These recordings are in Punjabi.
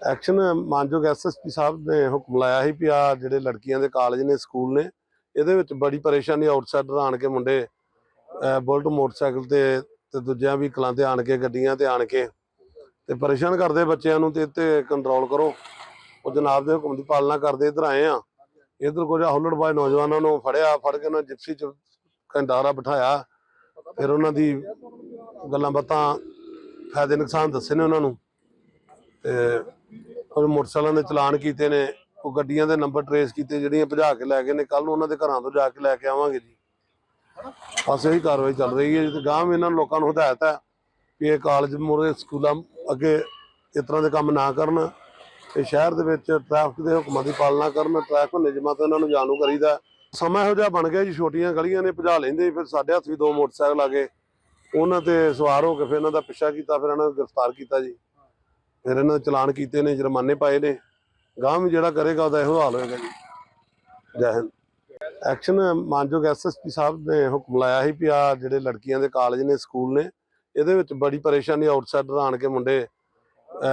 ਐਕਸ਼ਨ ਮਾਨਯੋਗ ਐਸਐਸਪੀ ਸਾਹਿਬ ਨੇ ਹੁਕਮ ਲਾਇਆ ਸੀ ਵੀ ਆ ਜਿਹੜੇ ਲੜਕੀਆਂ ਦੇ ਕਾਲਜ ਨੇ, ਸਕੂਲ ਨੇ, ਇਹਦੇ ਵਿੱਚ ਬੜੀ ਪਰੇਸ਼ਾਨੀ ਆਊਟਸਾਈਡਰ ਆਣ ਕੇ ਮੁੰਡੇ ਬੁਲਟ ਮੋਟਰਸਾਈਕਲ ਤੇ ਤੇ ਦੂਜਿਆਂ ਵੀਕਲਾਂ ਤੇ ਆਣ ਕੇ, ਗੱਡੀਆਂ ਤੇ ਆਣ ਕੇ, ਤੇ ਪਰੇਸ਼ਾਨ ਕਰਦੇ ਬੱਚਿਆਂ ਨੂੰ ਤੇ ਇੱਥੇ ਕੰਟਰੋਲ ਕਰੋ। ਉਹ ਜਨਾਬ ਦੇ ਹੁਕਮ ਦੀ ਪਾਲਣਾ ਕਰਦੇ ਇੱਧਰ ਆਏ ਆ। ਇੱਧਰ ਕੁਝ ਹੁੱਲੜਬਾਜ਼ ਨੌਜਵਾਨਾਂ ਨੂੰ ਫੜਿਆ, ਫੜ ਕੇ ਉਹਨਾਂ ਜਿਪਸੀ ਚ ਕੰਡਾਰਾ ਬਿਠਾਇਆ। ਫਿਰ ਉਹਨਾਂ ਦੀ ਗੱਲਾਂ ਬਾਤਾਂ ਫਾਇਦੇ ਨੁਕਸਾਨ ਦੱਸੇ ਨੇ ਉਹਨਾਂ ਨੂੰ। ਤੇ ਉਹ ਮੋਟਰਸਾਈਕਲਾਂ ਦੇ ਚਲਾਨ ਕੀਤੇ ਨੇ, ਉਹ ਗੱਡੀਆਂ ਦੇ ਨੰਬਰ ਟਰੇਸ ਕੀਤੇ, ਜਿਹੜੀਆਂ ਭਜਾ ਕੇ ਲੈ ਗਏ ਨੇ ਕੱਲ ਨੂੰ ਉਹਨਾਂ ਦੇ ਘਰਾਂ ਤੋਂ ਜਾ ਕੇ ਲੈ ਕੇ ਆਵਾਂਗੇ ਜੀ। ਬਸ ਇਹੀ ਕਾਰਵਾਈ ਚੱਲ ਰਹੀ ਹੈ ਜੀ ਤੇ ਗਾਂਵ ਇਹਨਾਂ ਲੋਕਾਂ ਨੂੰ ਹਦਾਇਤ ਹੈ ਕਿ ਇਹ ਕਾਲਜ ਮੁਰੇ ਸਕੂਲਾਂ ਅੱਗੇ ਇਸ ਤਰ੍ਹਾਂ ਦੇ ਕੰਮ ਨਾ ਕਰਨ ਤੇ ਸ਼ਹਿਰ ਦੇ ਵਿੱਚ ਟ੍ਰੈਫਿਕ ਦੇ ਹੁਕਮਾਂ ਦੀ ਪਾਲਣਾ ਕਰਨ ਟ੍ਰੈਫਿਕ ਨਿਯਮਾਂ ਤੋਂ ਇਹਨਾਂ ਨੂੰ ਜਾਣੂ ਕਰੀਦਾ ਸਮਾਂ ਇਹੋ ਜਿਹਾ ਬਣ ਗਿਆ ਜੀ, ਛੋਟੀਆਂ ਗਲੀਆਂ ਨੇ, ਭਜਾ ਲੈਂਦੇ ਫਿਰ ਸਾਡੇ ਹੱਥ ਵੀ ਦੋ ਮੋਟਰਸਾਈਕਲ ਆ ਗਏ। ਉਹਨਾਂ ਤੇ ਸਵਾਰ ਹੋ ਕੇ ਫਿਰ ਇਹਨਾਂ ਦਾ ਪਿੱਛਾ ਕੀਤਾ, ਫਿਰ ਇਹਨਾਂ ਨੂੰ ਗ੍ਰਿਫਤਾਰ ਕੀਤਾ ਜੀ। ਫਿਰ ਇਹਨਾਂ ਦੇ ਚਲਾਨ ਕੀਤੇ ਨੇ, ਜੁਰਮਾਨੇ ਪਾਏ ਨੇ। ਗਾਂਵ ਵੀ ਜਿਹੜਾ ਕਰੇਗਾ ਉਹਦਾ ਇਹੋ ਹਾਲ ਹੋਏਗਾ ਜੀ। ਜੈ ਹਿੰਦ। ਐਕਸ਼ਨ ਮਾਨਯੋਗ ਐਸਐਸਪੀ ਸਾਹਿਬ ਨੇ ਹੁਕਮ ਲਾਇਆ ਸੀ ਵੀ ਆ ਜਿਹੜੇ ਲੜਕੀਆਂ ਦੇ ਕਾਲਜ ਨੇ, ਸਕੂਲ ਨੇ, ਇਹਦੇ ਵਿੱਚ ਬੜੀ ਪਰੇਸ਼ਾਨੀ ਆਊਟਸਾਈਡਰ ਆਣ ਕੇ ਮੁੰਡੇ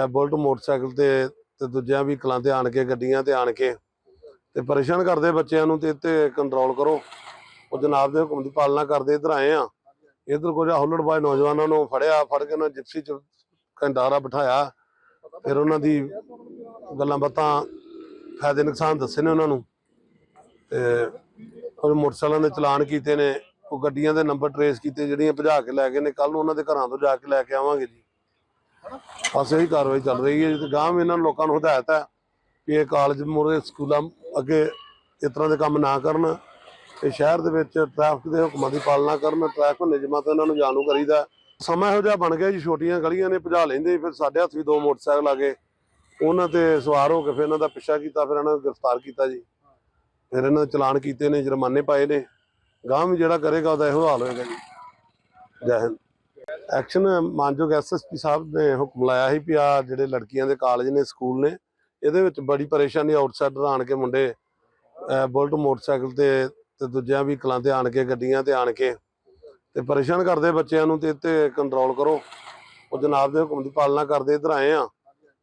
ਬੁਲਟ ਮੋਟਰਸਾਈਕਲ ਤੇ ਤੇ ਦੂਜਿਆਂ ਵੀ ਕਲਾਂ ਤੇ ਆਣ ਕੇ, ਗੱਡੀਆਂ ਤੇ ਆਣ ਕੇ, ਤੇ ਪਰੇਸ਼ਾਨ ਕਰਦੇ ਬੱਚਿਆਂ ਨੂੰ ਤੇ ਇੱਥੇ ਕੰਟਰੋਲ ਕਰੋ। ਉਹ ਜਨਾਬ ਦੇ ਹੁਕਮ ਦੀ ਪਾਲਣਾ ਕਰਦੇ ਇੱਧਰ ਆਏ ਆ। ਇੱਧਰ ਕੁਝ ਹੁੱਲੜਬਾਜ਼ ਨੌਜਵਾਨਾਂ ਨੂੰ ਫੜਿਆ, ਫੜ ਕੇ ਉਹਨਾਂ ਜਿਪਸੀ ਚ ਘੰਟਾਰਾ ਬਿਠਾਇਆ। ਫਿਰ ਉਹਨਾਂ ਦੀ ਗੱਲਾਂ ਬਾਤਾਂ ਫਾਇਦੇ ਨੁਕਸਾਨ ਦੱਸੇ ਨੇ ਉਹਨਾਂ ਨੂੰ। ਤੇ ਉਹ ਮੋਟਰਸਾਈਕਲਾਂ ਦੇ ਚਲਾਨ ਕੀਤੇ ਨੇ, ਉਹ ਗੱਡੀਆਂ ਦੇ ਨੰਬਰ ਟਰੇਸ ਕੀਤੇ, ਜਿਹੜੀਆਂ ਭਜਾ ਕੇ ਲੈ ਗਏ ਨੇ ਕੱਲ ਨੂੰ ਉਹਨਾਂ ਦੇ ਘਰਾਂ ਤੋਂ ਜਾ ਕੇ ਲੈ ਕੇ ਆਵਾਂਗੇ ਜੀ। ਬਸ ਇਹੀ ਕਾਰਵਾਈ ਚੱਲ ਰਹੀ ਹੈ ਜੀ ਤੇ ਗਾਂਵ ਇਹਨਾਂ ਲੋਕਾਂ ਨੂੰ ਹਦਾਇਤ ਹੈ ਕਿ ਇਹ ਕਾਲਜ ਮੁਰੇ ਸਕੂਲਾਂ ਅੱਗੇ ਇਸ ਤਰ੍ਹਾਂ ਦੇ ਕੰਮ ਨਾ ਕਰਨ ਤੇ ਸ਼ਹਿਰ ਦੇ ਵਿੱਚ ਟ੍ਰੈਫਿਕ ਦੇ ਹੁਕਮਾਂ ਦੀ ਪਾਲਣਾ ਕਰਨ, ਟ੍ਰੈਫਿਕ ਨਿਯਮਾਂ ਤੋਂ ਇਹਨਾਂ ਨੂੰ ਜਾਣੂ ਕਰੀਦਾ ਸਮਾਂ ਇਹੋ ਜਿਹਾ ਬਣ ਗਿਆ ਜੀ, ਛੋਟੀਆਂ ਗਲੀਆਂ ਨੇ ਭਜਾ ਲੈਂਦੇ ਫਿਰ ਸਾਡੇ ਹੱਥ ਵੀ ਦੋ ਮੋਟਰਸਾਈਕਲ ਆ ਗਏ। ਉਹਨਾਂ ਤੇ ਸਵਾਰ ਹੋ ਕੇ ਫਿਰ ਇਹਨਾਂ ਦਾ ਪਿੱਛਾ ਕੀਤਾ, ਫਿਰ ਇਹਨਾਂ ਨੂੰ ਗ੍ਰਿਫਤਾਰ ਕੀਤਾ ਜੀ। ਫਿਰ ਇਹਨਾਂ ਦੇ ਚਲਾਨ ਕੀਤੇ ਨੇ, ਜੁਰਮਾਨੇ ਪਾਏ ਨੇ। ਗਾਂਵ ਵੀ ਜਿਹੜਾ ਕਰੇਗਾ, ਉਹਦਾ ਇਹੋ ਹਾਲ ਹੋਏਗਾ ਜੀ। ਜੈ ਹਿੰਦ। ਐਕਸ਼ਨ ਮਾਨਯੋਗ ਐਸਐਸਪੀ ਸਾਹਿਬ ਨੇ ਹੁਕਮ ਲਾਇਆ ਸੀ ਵੀ ਆ ਜਿਹੜੇ ਲੜਕੀਆਂ ਦੇ ਕਾਲਜ ਨੇ, ਸਕੂਲ ਨੇ, ਇਹਦੇ ਵਿੱਚ ਬੜੀ ਪਰੇਸ਼ਾਨੀ ਆਊਟਸਾਈਡਰ ਆਣ ਕੇ ਮੁੰਡੇ ਬੁਲਟ ਮੋਟਰਸਾਈਕਲ ਤੇ ਤੇ ਦੂਜਿਆਂ ਵੀ ਕਲਾਂ ਤੇ ਆਣ ਕੇ, ਗੱਡੀਆਂ ਤੇ ਆਣ ਕੇ ਤੇ ਪਰੇਸ਼ਾਨ ਕਰਦੇ ਬੱਚਿਆਂ ਨੂੰ ਤੇ ਇੱਥੇ ਕੰਟਰੋਲ ਕਰੋ। ਉਹ ਜਨਾਬ ਦੇ ਹੁਕਮ ਦੀ ਪਾਲਣਾ ਕਰਦੇ, ਇੱਧਰ ਆਏ ਆ।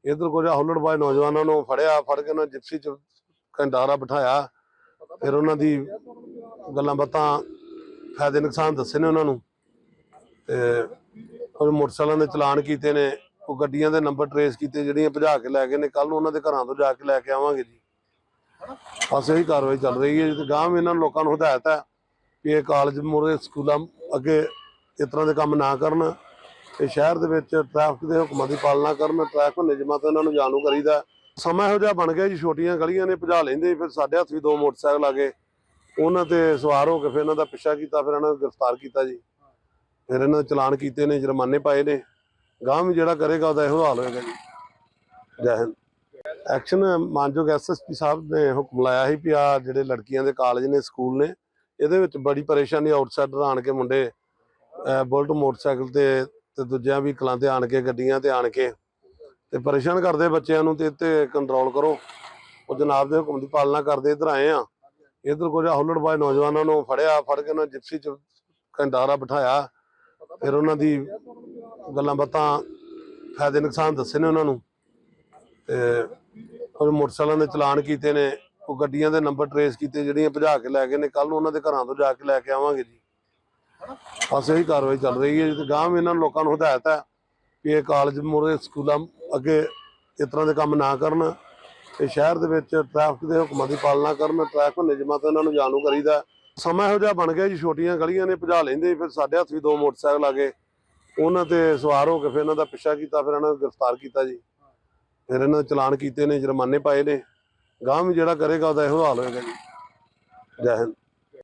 ਇੱਧਰ ਕੁਝ ਹੁੱਲੜਬਾਜ਼ ਨੌਜਵਾਨਾਂ ਨੂੰ ਫੜਿਆ, ਫੜ ਕੇ ਉਹਨਾਂ ਜਿਪਸੀ ਚ ਕੰਡਾਰਾ ਬਿਠਾਇਆ। ਫਿਰ ਉਹਨਾਂ ਦੀ ਗੱਲਾਂ ਬਾਤਾਂ ਫਾਇਦੇ ਨੁਕਸਾਨ ਦੱਸੇ ਨੇ ਉਹਨਾਂ ਨੂੰ। ਤੇ ਉਹ ਮੋਟਰਸਾਈਕਲਾਂ ਦੇ ਚਲਾਨ ਕੀਤੇ ਨੇ ਉਹ ਗੱਡੀਆਂ ਦੇ ਨੰਬਰ ਟਰੇਸ ਕੀਤੇ, ਜਿਹੜੀਆਂ ਭਜਾ ਕੇ ਲੈ ਗਏ ਨੇ ਕੱਲ ਨੂੰ ਉਹਨਾਂ ਦੇ ਘਰਾਂ ਤੋਂ ਜਾ ਕੇ ਲੈ ਕੇ ਆਵਾਂਗੇ ਜੀ। ਬਸ ਇਹੀ ਕਾਰਵਾਈ ਚੱਲ ਰਹੀ ਹੈ ਜੀ ਤੇ ਗਾਂਵ ਇਹਨਾਂ ਲੋਕਾਂ ਨੂੰ ਹਦਾਇਤ ਹੈ। ਵੀ ਇਹ ਕਾਲਜ ਮੁਰੇ ਸਕੂਲਾਂ ਅੱਗੇ ਇਸ ਤਰ੍ਹਾਂ ਦੇ ਕੰਮ ਨਾ ਕਰਨ। ਤੇ ਸ਼ਹਿਰ ਦੇ ਵਿੱਚ ਟ੍ਰੈਫਿਕ ਦੇ ਹੁਕਮਾਂ ਦੀ ਪਾਲਣਾ ਕਰਨ ਟ੍ਰੈਫਿਕ ਨਿਯਮਾਂ ਤੋਂ ਇਹਨਾਂ ਨੂੰ ਜਾਣੂ ਕਰੀਦਾ। ਸਮਾਂ ਇਹੋ ਜਿਹਾ ਬਣ ਗਿਆ ਜੀ, ਛੋਟੀਆਂ ਗਲੀਆਂ ਨੇ ਭਜਾ ਲੈਂਦੇ ਫਿਰ ਸਾਡੇ ਹੱਥ ਵੀ ਦੋ ਮੋਟਰਸਾਈਕਲ ਆ ਗਏ। ਉਹਨਾਂ ਤੇ ਸਵਾਰ ਹੋ ਕੇ ਫਿਰ ਇਹਨਾਂ ਦਾ ਪਿੱਛਾ ਕੀਤਾ, ਫਿਰ ਇਹਨਾਂ ਨੂੰ ਗ੍ਰਿਫਤਾਰ ਕੀਤਾ ਜੀ। ਫਿਰ ਇਹਨਾਂ ਦੇ ਚਲਾਨ ਕੀਤੇ ਨੇ, ਜੁਰਮਾਨੇ ਪਾਏ ਨੇ। ਗਾਂਵ ਵੀ ਜਿਹੜਾ ਕਰੇਗਾ ਉਹਦਾ ਇਹੋ ਹਾਲ ਹੋਏਗਾ ਜੀ। ਜੈ ਹਿੰਦ। ਐਕਸ਼ਨ ਮਾਨਯੋਗ ਐਸਐਸਪੀ ਸਾਹਿਬ ਨੇ ਹੁਕਮ ਲਾਇਆ ਸੀ ਵੀ ਆ ਜਿਹੜੇ ਲੜਕੀਆਂ ਦੇ ਕਾਲਜ ਨੇ, ਸਕੂਲ ਨੇ ਇਹਦੇ ਵਿੱਚ ਬੜੀ ਪਰੇਸ਼ਾਨੀ ਆਊਟਸਾਈਡਰ ਆਣ ਕੇ ਮੁੰਡੇ ਬੁਲਟ ਮੋਟਰਸਾਈਕਲ ਤੇ ਤੇ ਦੂਜਿਆਂ ਵੀ ਕਲਾਂ ਤੇ ਆਣ ਕੇ, ਗੱਡੀਆਂ ਤੇ ਆਣ ਕੇ ਤੇ ਪਰੇਸ਼ਾਨ ਕਰਦੇ ਬੱਚਿਆਂ ਨੂੰ ਤੇ ਇੱਥੇ ਕੰਟਰੋਲ ਕਰੋ। ਉਹ ਜਨਾਬ ਦੇ ਹੁਕਮ ਦੀ ਪਾਲਣਾ ਕਰਦੇ, ਇੱਧਰ ਆਏ ਆ। ਇੱਧਰ ਕੁਝ ਹੁੱਲੜਬਾਜ਼ ਨੌਜਵਾਨਾਂ ਨੂੰ ਫੜਿਆ, ਫੜ ਕੇ ਉਹਨਾਂ ਜਿਪਸੀ ਚ ਕੰਡਾਰਾ ਬਿਠਾਇਆ। ਫਿਰ ਉਹਨਾਂ ਦੀ ਗੱਲਾਂ ਬਾਤਾਂ ਫਾਇਦੇ ਨੁਕਸਾਨ ਦੱਸੇ ਨੇ ਉਹਨਾਂ ਨੂੰ। ਤੇ ਉਹ ਮੋਟਰਸਾਈਕਲਾਂ ਦੇ ਚਲਾਨ ਕੀਤੇ ਨੇ। ਉਹ ਗੱਡੀਆਂ ਦੇ ਨੰਬਰ ਟਰੇਸ ਕੀਤੇ, ਜਿਹੜੀਆਂ ਭਜਾ ਕੇ ਲੈ ਗਏ ਨੇ ਕੱਲ ਨੂੰ ਉਹਨਾਂ ਦੇ ਘਰਾਂ ਤੋਂ ਜਾ ਕੇ ਲੈ ਕੇ ਆਵਾਂਗੇ ਜੀ। ਬਸ ਇਹੀ ਕਾਰਵਾਈ ਚੱਲ ਰਹੀ ਹੈ ਜੀ, ਤੇ ਗਾਂਵ ਇਹਨਾਂ ਲੋਕਾਂ ਨੂੰ ਹਦਾਇਤ ਹੈ ਕਿ ਇਹ ਕਾਲਜ ਮੁਰੇ ਸਕੂਲਾਂ ਅੱਗੇ ਇਸ ਤਰ੍ਹਾਂ ਦੇ ਕੰਮ ਨਾ ਕਰਨ ਤੇ ਸ਼ਹਿਰ ਦੇ ਵਿੱਚ ਟ੍ਰੈਫਿਕ ਦੇ ਹੁਕਮਾਂ ਦੀ ਪਾਲਣਾ ਕਰਨ ਟ੍ਰੈਫਿਕ ਨਿਯਮਾਂ ਤੋਂ ਇਹਨਾਂ ਨੂੰ ਜਾਣੂ ਕਰੀਦਾ ਸਮਾਂ ਇਹੋ ਜਿਹਾ ਬਣ ਗਿਆ ਜੀ, ਛੋਟੀਆਂ ਗਲੀਆਂ ਨੇ, ਭਜਾ ਲੈਂਦੇ ਫਿਰ ਸਾਡੇ ਹੱਥ ਵੀ ਦੋ ਮੋਟਰਸਾਈਕਲ ਆ ਗਏ। ਉਹਨਾਂ ਤੇ ਸਵਾਰ ਹੋ ਕੇ ਫਿਰ ਇਹਨਾਂ ਦਾ ਪਿੱਛਾ ਕੀਤਾ, ਫਿਰ ਇਹਨਾਂ ਨੂੰ ਗ੍ਰਿਫਤਾਰ ਕੀਤਾ ਜੀ। ਫਿਰ ਇਹਨਾਂ ਦੇ ਚਲਾਨ ਕੀਤੇ ਨੇ, ਜੁਰਮਾਨੇ ਪਾਏ ਨੇ। ਗਾਂਵ ਵੀ ਜਿਹੜਾ ਕਰੇਗਾ ਉਹਦਾ ਇਹੋ ਹਾਲ ਹੋਏਗਾ ਜੀ। ਜੈ ਹਿੰਦ।